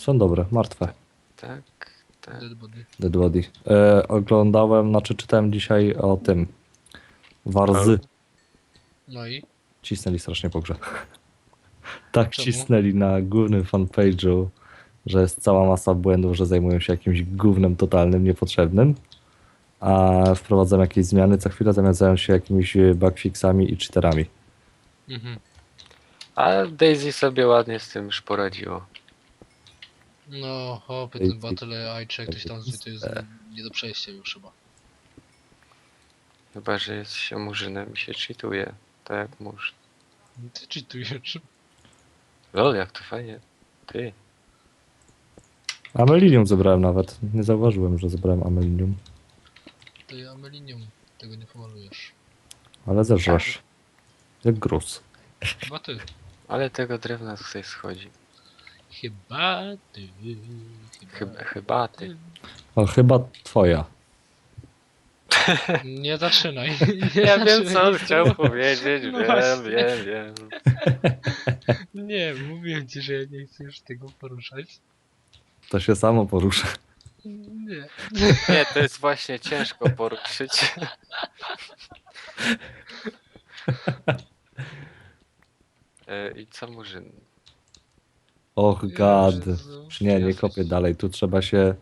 Są dobre, martwe. Tak, tak. Dead body. Dead Body. E, oglądałem, znaczy czytałem dzisiaj o tym. Warzy. No i? Cisnęli strasznie po grze. Tak Czemu? cisnęli na głównym fanpage'u, że jest cała masa błędów, że zajmują się jakimś gównem totalnym, niepotrzebnym. A wprowadzam jakieś zmiany, co chwilę zamiast zająć się jakimiś bugfixami i cheaterami. Mhm. A Daisy sobie ładnie z tym już poradziło. No, hopy, ten Battle AI czy jak ktoś tam zwie, to jest nie do przejścia już chyba. Chyba, że jest się murzynem i się cheatuje. Tak jak murz. Ty cheatujesz. Lol, jak to fajnie. Ty. Amelinium zebrałem nawet. Nie zauważyłem, że zebrałem amelinium. To ja amelinium, tego nie pomalujesz. Ale zeżresz. Jak gruz. Chyba ty. Ale tego drewna tutaj schodzi. Chyba ty. Chyba, chyba ty. O, chyba twoja. Nie zaczynaj. Ja wiem co on zaczynaj. chciał powiedzieć, No wiem, właśnie. wiem, wiem. Nie, mówiłem ci, że ja nie chcę już tego poruszać. To się samo porusza. Nie. Nie, to jest właśnie ciężko poruszyć. E, I co murzyn? Och, gad. Jezu. Nie, nie kopię dalej. Tu trzeba się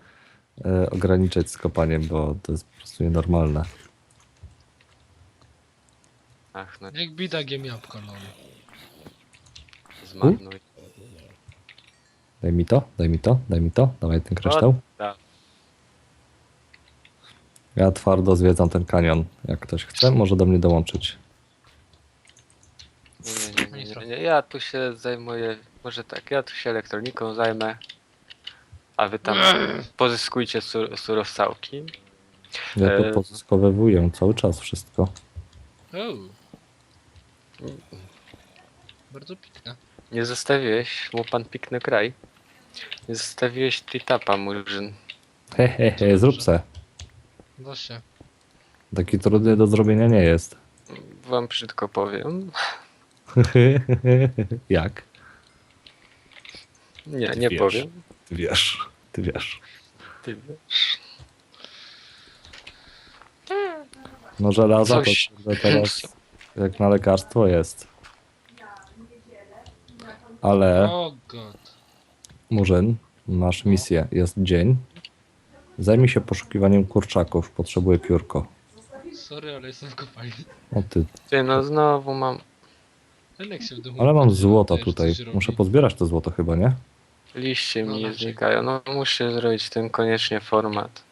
e, ograniczać z kopaniem, bo to jest po prostu nienormalne. Ach, no Jak bidagiem jabłko, no. zmarnuj. Daj mi to, daj mi to, daj mi to. Dawaj ten kryształ. tak. Ja twardo zwiedzam ten kanion. Jak ktoś chce, może do mnie dołączyć. Nie, ja tu się zajmuję, może tak, ja tu się elektroniką zajmę, a wy tam pozyskujcie sur surowcałki. Ja E, to pozyskowywuję cały czas wszystko. O. Bardzo piękne. Nie zostawiłeś, mu pan pikny kraj. Nie zostawiłeś titapa, murzyn. He, he, he, zrób se. Właśnie. Taki trudny do zrobienia nie jest. Wam brzydko powiem. Jak? Nie, Ty nie wiesz. powiem. Ty wiesz, ty wiesz. Ty wiesz. No żelaza to Coś- teraz jak na lekarstwo jest. Ale. Murzyn, masz misję. Jest dzień. Zajmij się poszukiwaniem kurczaków. Potrzebuję piórko. Sorry, ale jestem w kopalni. O ty. Ty, no znowu mam Ten jak się w domu Ale mam złota też tutaj. Muszę pozbierać to złoto chyba, nie? liście No, mi nie raczej. znikają. No muszę zrobić ten koniecznie format.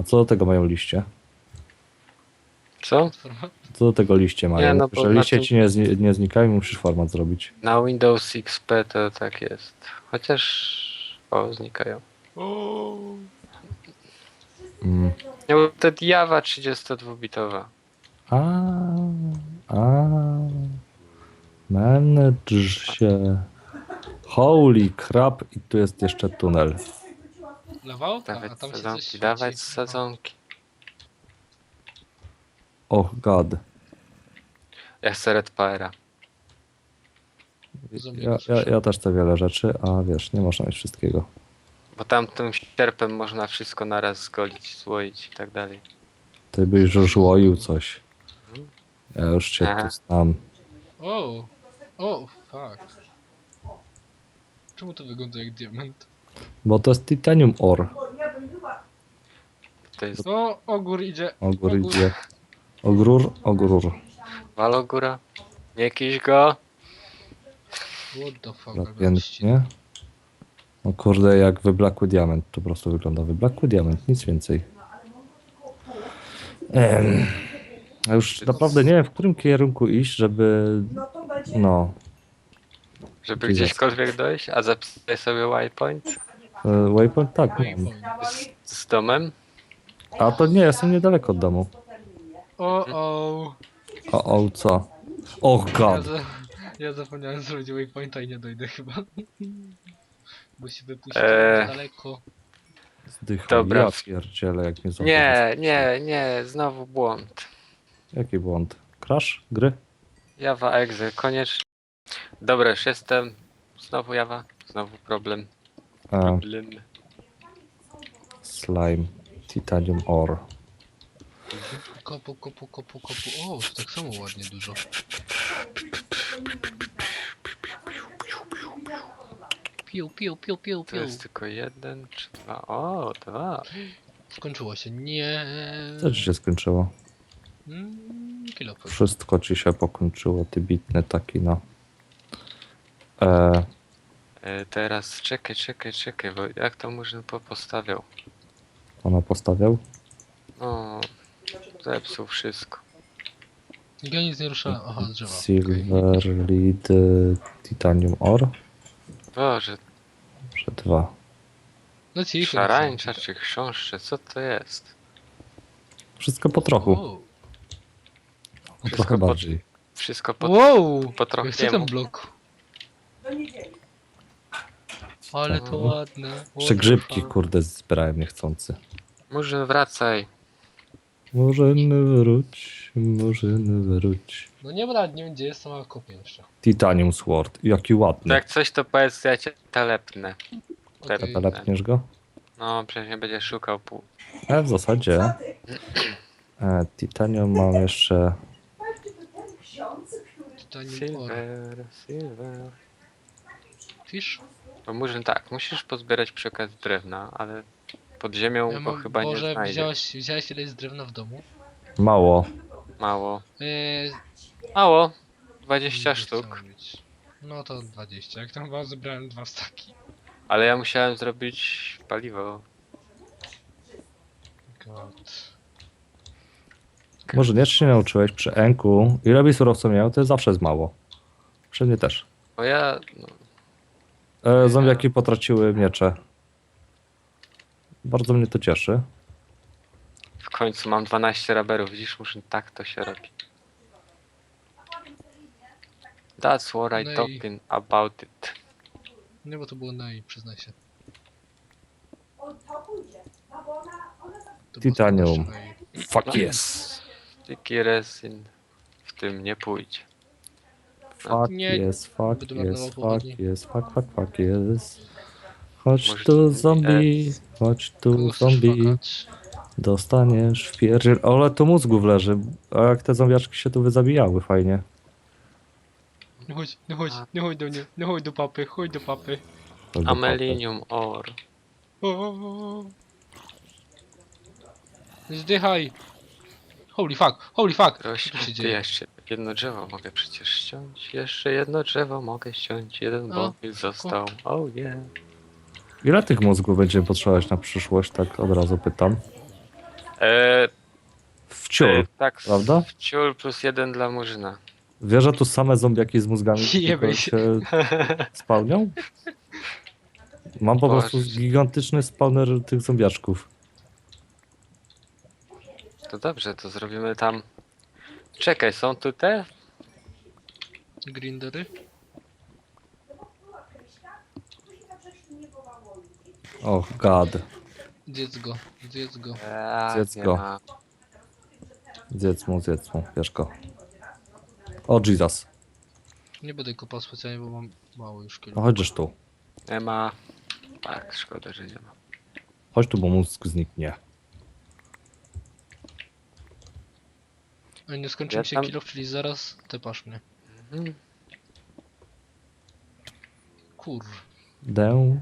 A co do tego mają liście? Co? Co do tego liście mają? no bo Że na liście tym- ci nie, zni- nie znikają i musisz format zrobić. Na Windows XP to tak jest. Chociaż... O, znikają. Mm. Nie, bo to Java 32-bitowa. A, a, manage się. Holy crap, i tu jest jeszcze tunel. Lawałka, a Dawać tam się coś sadzonki, świeci. dawać sadzonki. Oh god. Ja chcę Red. Ja, ja, ja też chcę wiele rzeczy, a wiesz, nie można mieć wszystkiego. Bo tam tym sierpem można wszystko naraz zgolić, złoić i tak dalej. Ty byś już łoił coś. Ja już cię Aha. tu znam. O. O, fuck. Czemu to wygląda jak diament? Bo to jest titanium ore. To jest O, ogór idzie. Ogór idzie. Ogrur, ogrur. Walogóra. Nie kiś go. What the fuck? Ale Pięknie. No kurde, jak wyblakły diament. To po prostu wygląda. Wyblakły diament, nic więcej. Em, a już naprawdę nie wiem, w którym kierunku iść, żeby... No, Żeby Jezus. gdzieśkolwiek dojść, a zapisać sobie waypoint e, waypoint tak mam. Z, z domem. A to nie, jestem niedaleko od domu. O, o. O, o, co? Oh Ja, god. za, ja zapomniałem zrobić waypointa i nie dojdę chyba. Bo się wypuścić Eee. daleko. Zdycham. Dobra. Ja pierdzielę, jak mnie Nie, nie, nie, znowu błąd. Jaki błąd? Crash? Gry? Java exe, koniecznie. Dobra, już jestem. znowu jawa, znowu problem. E, Problem. slime, titanium ore. Kopu, kopu, kopu, kopu. O, to tak samo ładnie dużo. Piu, piu, piu, piu, To piu. jest tylko jeden czy dwa. O, dwa. Skończyło się. Nie. Co ci się skończyło? Mm. Wszystko ci się pokończyło, ty bitny taki, no. E, E, teraz czekaj, czekaj, czekaj, bo jak to murzyn po postawiał? ona postawiał? No, zepsuł wszystko. Ja nic nie ruszałem. Aha, drzewa. Silver, lead, titanium ore? Boże, Że dwa. No cicho. szarańcza czy chrząszcze, co to jest? Wszystko po trochu. Wow. Wszystko trochę po- bardziej. Wszystko po... wow. po chcę ten blok. Ale to O. ładne. Jeszcze grzybki, kurde, zbierałem niechcący. Murzyn wracaj. Murzyn wróć, murzyn wróć. No nie ma nie wiem gdzie jestem, ale kopię jeszcze. Titanium sword, jaki ładny. Jak coś to powiedz, ja cię telepnę. Okej. Zalepniesz go? No, przecież nie będziesz szukał pół. E, w zasadzie. E, titanium mam jeszcze. Titanium ore. Silver, silver. Fish? Bo Murzyn tak, musisz pozbierać przy okazji drewna, ale pod ziemią Ja go mam, chyba nie Boże, znajdziesz. wziąłeś, wziąłeś ile jest drewna w domu? Mało. Mało. Eee, Mało. 20 nie sztuk. No to 20. Jak tam chyba zebrałem dwa staki. Ale ja musiałem zrobić paliwo. God. Może nie, czy się nauczyłeś przy Enku. Ile byś surowca miał, to zawsze jest mało. Przy mnie też. Bo ja. No, E, zombiaki potraciły miecze. Bardzo mnie to cieszy. w końcu mam 12 raberów. Widzisz, Murzyn, tak to się robi. That's what I No i- talking about it. Nie, bo to było naj, przyznaj się. To było Titanium. ej. Fuck No. yes. Sticky resin w tym nie pójdzie. Fuck Nie, yes, fuck będę yes, fuck yes, fuck, fuck, fuck yes. Chodź Możecie tu zombie, chodź tu Kogo chcesz zombie. Dostaniesz w pierdziel. Ale to mózgów leży. A jak te zombiaczki się tu wyzabijały fajnie. No chodź, no chodź, no chodź do mnie, no chodź do papy, chodź do papy. Chodź do Amelinium ore. O. Zdychaj. Holy fuck, holy fuck. Co tu Rośnie, się dzieje? jeszcze jedno drzewo mogę przecież ściąć. Jeszcze jedno drzewo mogę ściąć. Jeden O, bobil został. Oh yeah. Ile tych mózgów będziemy potrzebować na przyszłość? Tak od razu pytam. Eee, Wciul. e, tak, prawda? Wciul plus jeden dla Murzyna. Wiesz, że tu same zombiaki z mózgami Jebej tylko się. się spełnią? Mam po Boże. prostu gigantyczny spawner tych zombiaczków. To dobrze, to zrobimy tam. Czekaj, są tu te? Grindery? Oh god. Zjedz go, zjedz go. Eee, Zjedz nie go. ma. Zjedz mu, zjedz mu, bierz go. O Jesus. Nie będę kopał specjalnie, bo mam mało już kilo. No chodźesz tu. Nie ma. Tak, szkoda, że nie ma. Chodź tu, bo mózg zniknie. A nie skończył Ja mi się tam- kilo, czyli zaraz tepasz mnie. Mhm. Kur. Dę.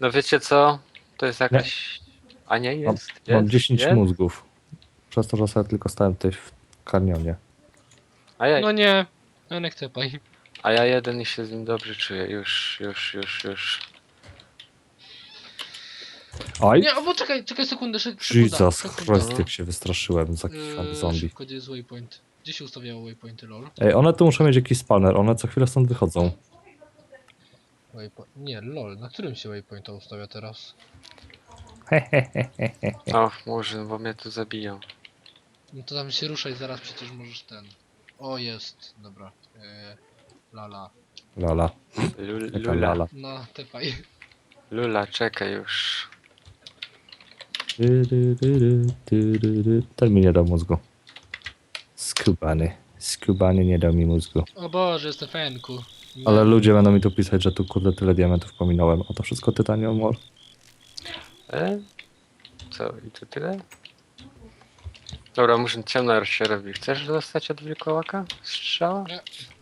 No wiecie co? To jest jakaś. A nie Mam, jest. jest mam 10 jest. mózgów. Przez to, że sobie tylko stałem tutaj w kanionie. A ja, No nie, no nie tepaj. a ja jeden i się z nim dobrze czuję. Już, już, już, już. Aj! Nie, albo czekaj, czekaj sekundę, sekunda. Jesus sekunda. Christ, jak się wystraszyłem za jakiś Eee, zombie. Szybko, gdzie jest waypoint? Gdzie się ustawiało waypointy, lol? Ej, one tu muszą mieć jakiś spawner, one co chwilę stąd wychodzą. Waypoint. Nie, lol, na którym się waypointa ustawia teraz? O, Murzyn, bo mnie tu zabiją. No to tam się ruszaj, zaraz przecież możesz ten. O, jest, dobra. Eee, lala. Lala. Lula. lala. No, tepaj. Lula, czekaj już. Ty, ty, ty, ty, ty, ty, ty. Ten mi nie dał mózgu. Skubany. Skubany nie dał mi mózgu. O Boże, Stefenku. Ale ludzie będą mi tu pisać, że tu kurde tyle diamentów pominąłem. A to wszystko Titanium Ore. E? Co, i to tyle? Dobra, muszę ciemno się robi. Chcesz dostać od wilkołaka? Strzała?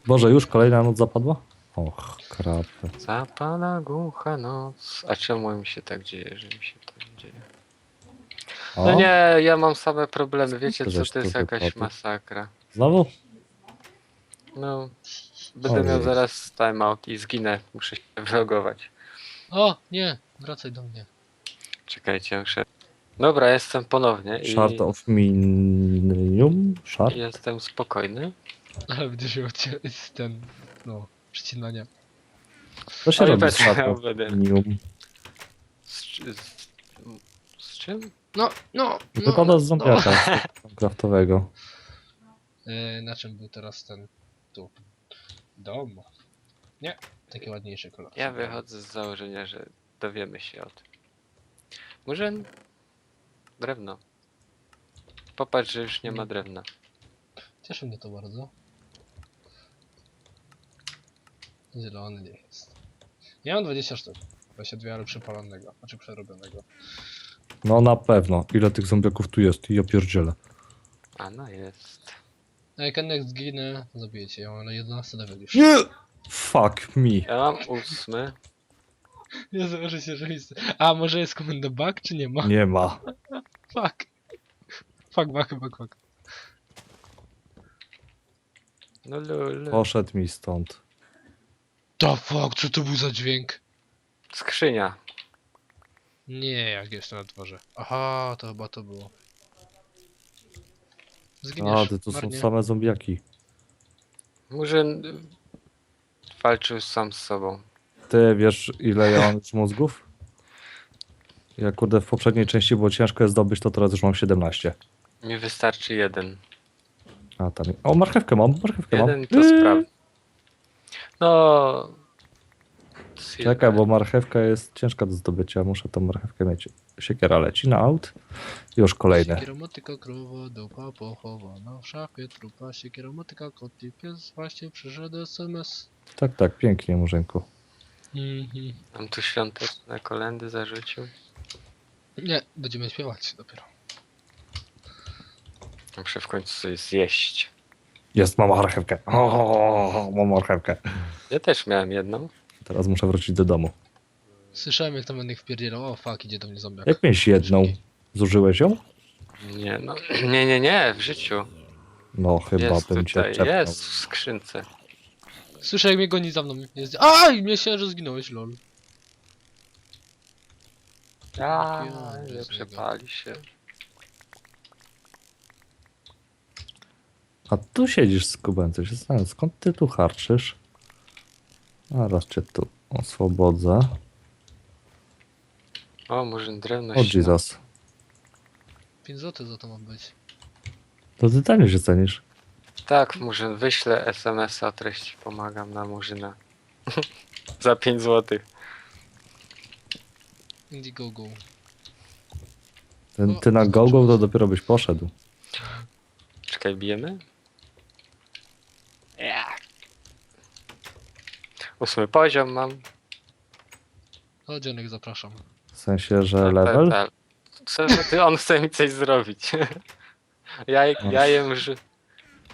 Boże, już kolejna noc zapadła? Och, krapy. Zapada głucha noc. A czemu mi się tak dzieje, że mi się tak dzieje? O, No nie, ja mam same problemy. Wiecie co, to jest jakaś masakra. Znowu? No, będę miał zaraz timeout i zginę. Muszę się wylogować. O, nie, wracaj do mnie. Czekajcie, muszę... Dobra, jestem ponownie i Shard of Minium? Shard? jestem spokojny. Ale będziesz miał cię z ten, no, przecinania. To się Ale robi z będę Shard of będę. Z, z, z czym? No, no, no. Wypada z zombiaka craftowego. E, na czym był teraz ten, tu? Dom. Nie, takie ładniejsze kolory. Ja wychodzę z założenia, że dowiemy się o tym. Może drewno. Popatrz, że już nie ma drewna. Cieszy mnie to bardzo. Zielony nie jest. Ja mam 20 sztuk. 22, ale przepalonego, znaczy przerobionego. No na pewno. Ile tych zombiaków tu jest? Ja pierdzielę. A no jest. No jak jak zginę, to zabijecie. Ja mam na 11 level już. Nie! Fuck me. Ja mam ósmy. Nie założę się, że jest... A, może jest komenda bug, czy nie ma? Nie ma. Fuck. Fuck, bug, bug, bug. No lul. Poszedł mi stąd. The fuck, co to był za dźwięk? Skrzynia. Nie, jak jestem na dworze. Aha, to chyba to było. Zginiesz, A, ty są marnie. same zombiaki. Murzyn y, walczył sam z sobą. Ty wiesz ile ja mam już mózgów? Ja kurde w poprzedniej części było ciężko je zdobyć, to teraz już mam 17. Mi wystarczy jeden. A tam. O, marchewkę mam, marchewkę mam. Jeden to Yy. spraw. No. Czekaj, bo marchewka jest ciężka do zdobycia. Muszę tą marchewkę mieć. Siekiera leci na aut. Już kolejne. Krowa, dupa pochowana w szafie, trupa, kot i pies, właśnie przyszedł SMS. Tak, tak, pięknie, Murzynku. Mhm. Tam tu świąteczne kolendy zarzucił. Nie, będziemy śpiewać dopiero. Muszę w końcu sobie zjeść. Jest, mam marchewkę. O, mam marchewkę. Ja też miałem jedną. Teraz muszę wrócić do domu. Słyszałem jak tam będę ich wpierdzielał, o fuck, idzie do mnie zombiak. Jak miałeś jedną? Zużyłeś ją? Nie, no. Nie, nie, nie, w życiu. No, chyba Jest bym cię tutaj, czepnął. jest w skrzynce. Słyszę jak mnie goni za mną. Jest... Aj, myślałem, że zginąłeś, lol. A, Ja, nie przepali się. A tu siedzisz z Kubencem. Się zastanawiam, skąd ty tu harczysz? A raz cię tu oswobodzę. O, może drewno O ścina. Jesus. 5 zł za to ma być. To ty tanio się cenisz. Tak, Murzyn, wyślę SMS-a treści pomagam na Murzyna. Za 5 zł. Indiegogo. Ty, O, ty na skończyło GoGo to dopiero byś poszedł. Czekaj, bijemy? Ósmy poziom mam. Chodź, Janek, zapraszam. W sensie, że Tak, level? tak, tak. Co, ty, on chce mi coś zrobić. ja, ja jem ży...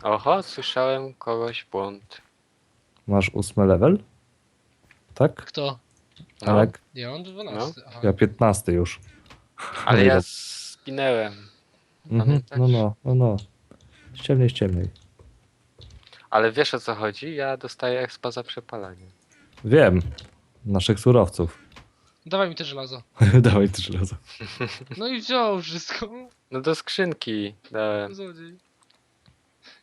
Oho, słyszałem kogoś błąd. Masz ósmy level? Tak? Kto? No, Alek? Ja mam 12. Aha. Ja 15 już. ale ja Ile? zginęłem. Mhm, Pamiętasz? no, no, no, no. Ściemniej, ściemniej. Ale wiesz o co chodzi? Ja dostaję expa za przepalanie. Wiem. Naszych surowców. Dawaj mi te żelazo. Dawaj ty żelazo. No i wziął wszystko. No do skrzynki dałem. Złodziej.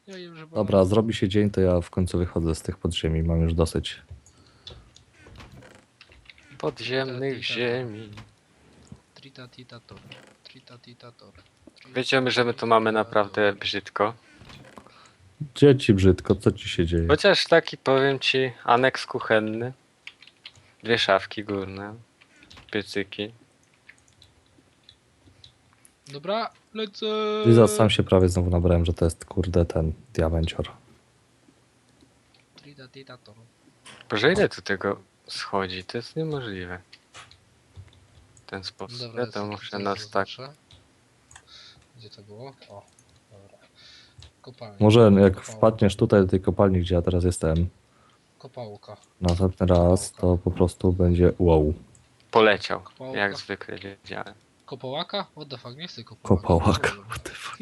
Ja wiem, że Dobra, zrobi się dzień, to ja w końcu wychodzę z tych podziemi. Mam już dosyć. Podziemnych ziemi. Trita tita tor. Trita tita tor. Wiecie, że my tu mamy naprawdę brzydko. Dzieci brzydko, co ci się dzieje? Chociaż taki powiem ci, aneks kuchenny. Dwie szafki górne. Piecyki. Dobra, lecę. Liza, sam się prawie znowu nabrałem, że to jest kurde ten diamencior. Tor. Boże, ile tu tego schodzi? To jest niemożliwe. W ten sposób. Dobra, ja to muszę tutaj na stak. zaznaczę. Gdzie to było? O. Kopalnia. Może jak Kopałka. wpadniesz tutaj do tej kopalni, gdzie ja teraz jestem, Kopałka. następny raz, to po prostu będzie wow. Poleciał. Kopałka. Jak zwykle wiedziałem. Kopałaka? What the fuck, nie chcę kopałaka. Kopałaka. What the fuck.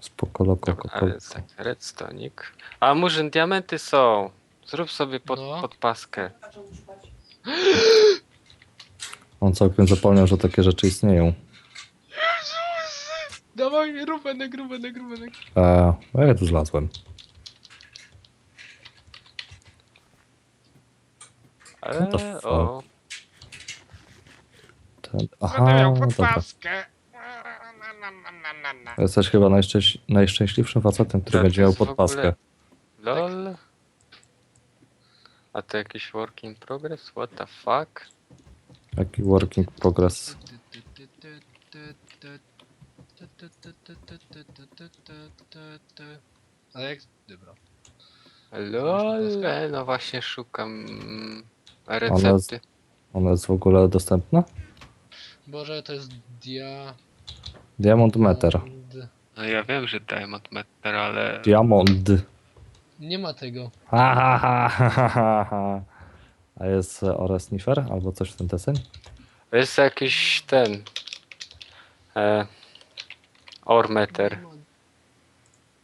Spoko, loko, Dobra, ale kopałka. tak, redstonik. A murzyn, diamenty są. Zrób sobie pod, No. podpaskę. On całkiem zapomniał, że takie rzeczy istnieją. Dawaj, rubenek, rubenek, rubenek. Eee, a ja tu zlazłem. Ale, the fuck? o, Ten... Będę Aha, miał dobra. podpaskę. Na, na, na, na, na, na. Jesteś chyba najszczęś... najszczęśliwszym facetem, który Tak, będzie to miał jest w ogóle- podpaskę. lol. A to jakiś work in progress? What the fuck? Jaki working progress. Ale jak... Dobra. Lol, e, no właśnie szukam mm, Ona recepty. Ona jest w ogóle dostępna? Boże, to jest dia... Diamond meter. No ja wiem, że Diamond Meter, ale... Diamond. Nie ma tego. Ha, ha, ha, ha, ha, ha, ha. A jest e, Sniffer albo coś w ten deseń? Jest jakiś ten... E, Ormeter,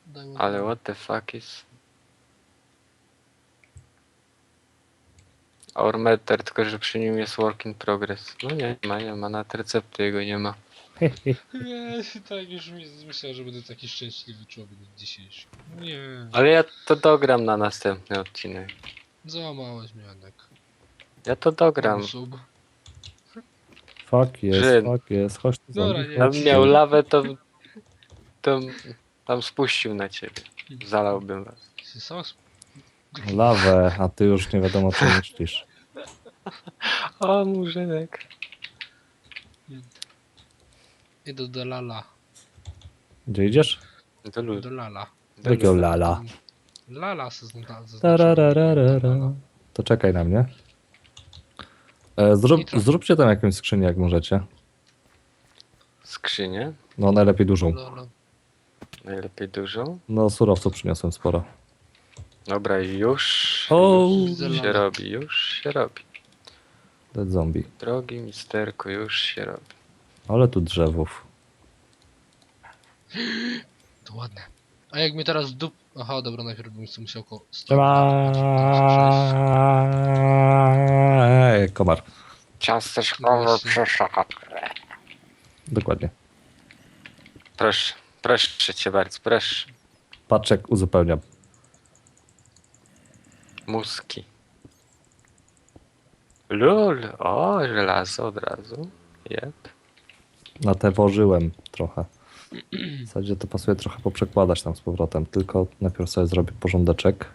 Diamond ale Meter. what the fuck is... Ormeter, tylko że przy nim jest work in progress. No nie ma, nie ma, na recepty jego nie ma. Nie, tak już mi myślałem, że będę taki szczęśliwy człowiek dzisiejszy. Nie. Ale ja to dogram na następny odcinek. Załamałeś mnie, Janek. Ja to dogram. Sub. Fuck jest, Żyd. fuck jest. Chodź tu Dobra, nie. Chodź miał tu. lawę, to, to tam spuścił na ciebie. Zalałbym was. Sp- Lawę, a ty już nie wiadomo co myślisz. O, murzynek. Idę do Lala. Gdzie idziesz? Do lud. Do Lala. do Jakiego lala? Lala se zna- zaznaczyłem. Tararararara. To czekaj na mnie. E, zrób, Nitro. zróbcie tam jakąś skrzynię, jak możecie. Skrzynię. No najlepiej dużą. Lala. Najlepiej dużą. No surowców przyniosłem sporo. Dobra, już, O. już się robi, już się robi. Dead zombie. Drogi misterku, już się robi. Ale tu drzewów. To ładne. A jak mnie teraz dup... Aha, dobra, najpierw bym sobie musiał ko... Ej, komar. Ciasteczkowo Właśnie. przeszaka. Dokładnie. Proszę, proszę cię bardzo, proszę. Paczek uzupełniam. Muski. Lul, o, żelazo od razu. Jep. Na te włożyłem trochę. W zasadzie to pasuje trochę poprzekładać tam z powrotem. Tylko najpierw sobie zrobię porządeczek.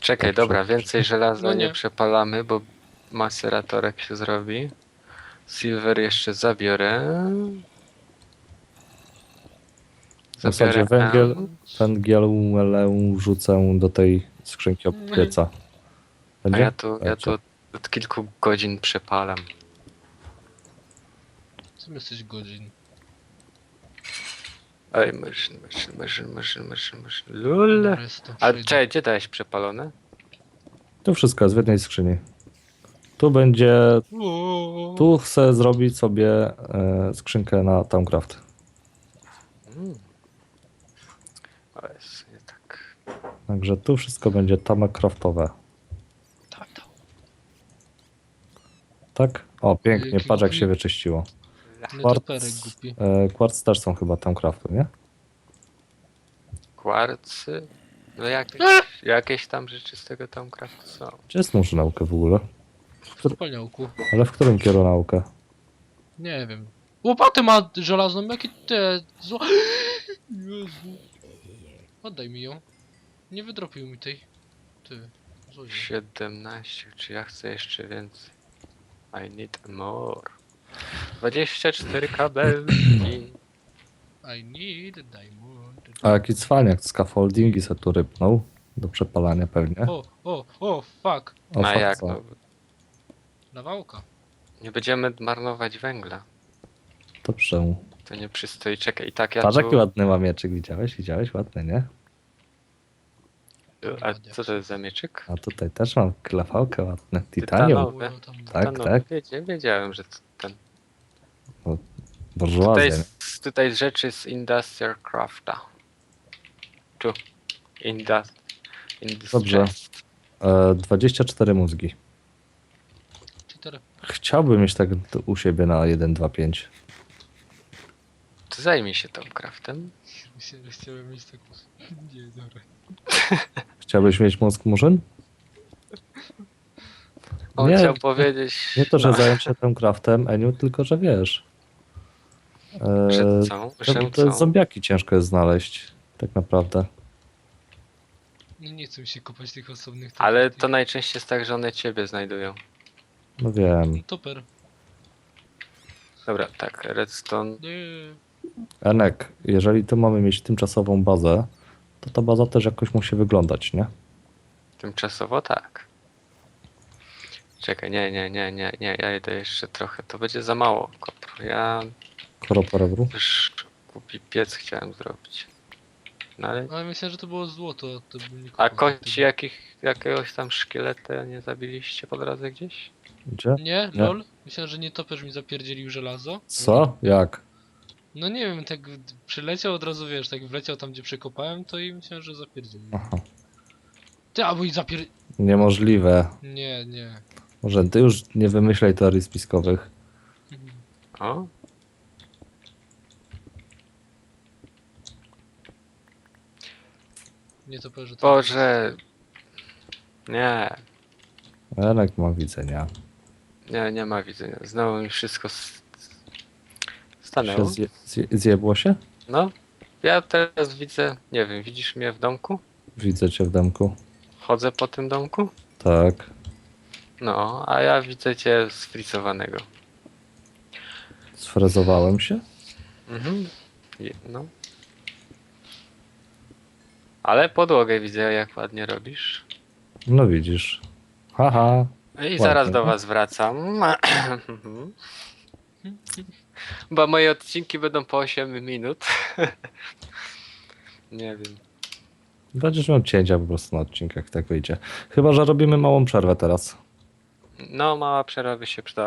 Czekaj, Dobrze. dobra, więcej żelaza No nie. nie. przepalamy, bo maceratorek się zrobi. Silver jeszcze zabiorę. W zasadzie węgiel, węgiel wrzucę do tej skrzynki od pieca. A ja tu, ja tu od kilku godzin przepalam. Co jesteś godzin? Ej, myszyn, myszyn, myszyn, myszyn, myszyn, myszyn. Lul. Przejdę. czekaj, gdzie dałeś przepalone? Tu wszystko jest w jednej skrzyni. Tu będzie. Tu chcę zrobić sobie e, skrzynkę na Towncraft. Mm. O jest, nie tak. Także tu wszystko będzie tamacraftowe. Tak, tak. Tak? O, pięknie, patrz jak się wyczyściło. Nietoperek głupi. E, Quartz też są chyba Towncraftu, nie? Kwarcy. No jakieś, jakieś tam rzeczy z tego tam craftu są. Gdzie jest nóż naukę w ogóle? W palniałku. Ale w którym kierunku? Nie wiem. Łopatę ma żelazną, jakie te... Zło... Jezu. Oddaj mi ją. Nie wydropił mi tej. Ty. Złodziej. 17, czy ja chcę jeszcze więcej? I need more. 24 kabelki. I need diamond. A jaki cwaniak, scaffoldingi se tu rypnął do przepalania pewnie. O, o, o, fuck. O, A fuck, jak co? no? Nawałka. Nie będziemy marnować węgla. Dobrze. To nie przystoi. Czekaj, i tak ja Patrz tu... jaki ładny ma mieczyk, widziałeś? Widziałeś? Ładny, nie? A co to jest za mieczyk? A tutaj też mam klafałkę ładne. Titanium. Tytanowy. Tak, no, tak. Wiedzia, wiedziałem, że to ten... Tutaj, Burżuazja. z- tutaj rzeczy z Industrial Crafta. Tu. Indus... Indus Dobrze. Chest. E, 24 mózgi. Chciałbym mieć tak u siebie na 1, 2, 5. To zajmij się tą craftem. Chcia- Chciałem mieć taką... Nie, dobra. Chciałbyś mieć mózg murzyn? On Nie, chciał powiedzieć... Nie to, że no, zająć się tym craftem, Eniu, tylko że wiesz. E, Że co? co? zombiaki ciężko jest znaleźć. Tak naprawdę. Nie, nie chcę mi się kopać tych osobnych... Ale to najczęściej jest tak, że one ciebie znajdują. No wiem. Toper. Dobra, tak, redstone. Nie. Enek, jeżeli tu mamy mieć tymczasową bazę, to ta baza też jakoś musi wyglądać, nie? Tymczasowo tak. Czekaj, nie, nie, nie, nie, nie, ja idę jeszcze trochę. To będzie za mało kopru. Ja Koroporewru. już głupi piec chciałem zrobić. No ale... Ale myślałem, że to było złoto, a to bym nie A kości jakich, jakiegoś tam szkieleta nie zabiliście po drodze gdzieś? Gdzie? Nie, Nie. lol. Myślałem, że nie toperz mi zapierdzielił żelazo. Co? Jak? No nie wiem, tak przyleciał od razu, wiesz, tak wleciał tam, gdzie przekopałem, to i myślałem, że zapierdzielił. Aha. Ty, albo i zapier... Niemożliwe. Nie, nie. Może ty już nie wymyślaj teorii spiskowych. O? Nie toperze. to- Boże! Nie, Enek ma widzenia. nie, nie ma widzenia. Znowu mi wszystko s- stanęło. zje, zje, zjebło się? No, ja teraz widzę, nie wiem, widzisz mnie w domku? Widzę cię w demku. Chodzę po tym domku? Tak. No, a ja widzę cię sfricowanego. Sfrezowałem się? Mhm. No. Ale podłogę widzę, jak ładnie robisz. No widzisz. Haha. I zaraz do Ładnie. was wracam. Bo moje odcinki będą po 8 minut. Nie wiem. Będziesz miał cięcia po prostu na odcinkach, tak wyjdzie. Chyba, że robimy małą przerwę teraz. No, mała przerwa by się przydała.